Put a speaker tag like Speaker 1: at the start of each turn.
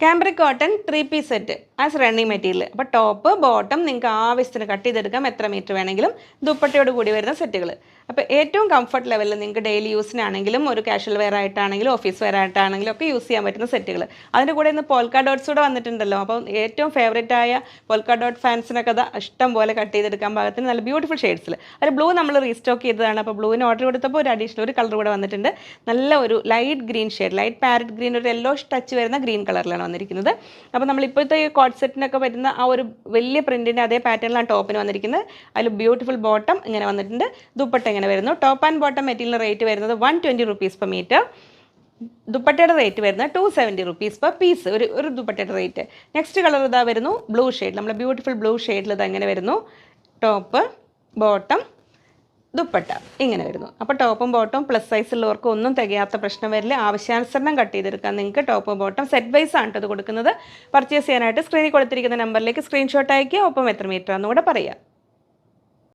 Speaker 1: Cambric cotton three piece set as running material അപ്പോൾ top bottom നിങ്ങൾക്ക് ആവശ്യത്തിന് cut ചെയ്തെടുക്കാം. എത്ര മീറ്റർ വേണമെങ്കിലും ദുപ്പട്ടയോട് കൂടി വരുന്ന സെറ്റുകൾ അപ്പോൾ ഏറ്റവും കംഫർട്ട് ലെവലിൽ നിങ്ങൾക്ക് ഡെയിലി യൂസിനാണെങ്കിലും ഒരു കാഷ്വൽ വെയർ ആയിട്ടാണെങ്കിലും ഓഫീസ് വെയർ ആയിട്ടാണെങ്കിലും ഒക്കെ യൂസ് ചെയ്യാൻ പറ്റുന്ന സെറ്റുകൾ അതിന്റെ കൂടെ ഇന്ന് പോൾക്ക ഡോട്ട്സ് കൂടെ വന്നിട്ടുണ്ടല്ലോ. അപ്പോൾ ഏറ്റവും ഫേവറേറ്റ് ആയ പോൾക്ക ഡോട്ട് ഫാൻസിനൊക്കെ അത് ഇഷ്ടം പോലെ കട്ട് ചെയ്തെടുക്കാൻ പാകത്തിന് നല്ല ബ്യൂട്ടിഫുൾ ഷെയ്ഡ്സിൽ ഒരു ബ്ലൂ നമ്മൾ റീസ്റ്റോക്ക് ചെയ്തതാണ്. അപ്പോൾ ബ്ലൂവിന് ഓർഡർ കൊടുത്തപ്പോൾ ഒരു അഡീഷണൽ ഒരു കളർ കൂടെ വന്നിട്ടുണ്ട്. നല്ല ഒരു light green shade light parrot green ഒരു യെല്ലോ ടച്ച് വരുന്ന ഗ്രീൻ കളറിലാണ് വന്നിരിക്കുന്നത്. അപ്പോൾ നമ്മൾ ഈ സെറ്റിനൊക്കെ വരുന്ന ആ ഒരു വലിയ പ്രിന്റിന്റെ അതേ പാറ്റേണിലാണ് ടോപ്പിന് വന്നിരിക്കുന്നത്. അതിൽ ബ്യൂട്ടിഫുൾ ബോട്ടം ഇങ്ങനെ വന്നിട്ടുണ്ട്. ദുപ്പട്ട ഇങ്ങനെ വരുന്നു. Top and bottom material rate വരുന്നത് one twenty rupees per metre. ദുപ്പട്ടയുടെ റേറ്റ് വരുന്നത് two seventy rupees per piece. ഒരു ഒരു ദുപ്പട്ടയുടെ റേറ്റ്. നെക്സ്റ്റ് കളർ ഇതാ വരുന്നു ബ്ലൂ ഷെയ്ഡ്. നമ്മൾ ബ്യൂട്ടിഫുൾ ബ്ലൂ ഷെയ്ഡിൽ ഇത് അങ്ങനെ വരുന്നു. Top bottom dupatta. ഇങ്ങനെ വരുന്നു. അപ്പോൾ ടോപ്പും ബോട്ടവും പ്ലസ് സൈസ് ഉള്ളവർക്ക് ഒന്നും തികയാത്ത പ്രശ്നം വരില്ല. ആവശ്യാനുസരണം കട്ട് ചെയ്തെടുക്കാം നിങ്ങൾക്ക് ടോപ്പും ബോട്ടം സെറ്റ് വൈസ് ആണ് ഇത് കൊടുക്കുന്നത്. പർച്ചേസ് ചെയ്യാനായിട്ട് സ്ക്രീനിൽ കൊടുത്തിരിക്കുന്ന നമ്പറിലേക്ക് സ്ക്രീൻഷോട്ട് അയക്കുക ഒപ്പം എത്ര മീറ്റർ എന്നുകൂടെ പറയാം.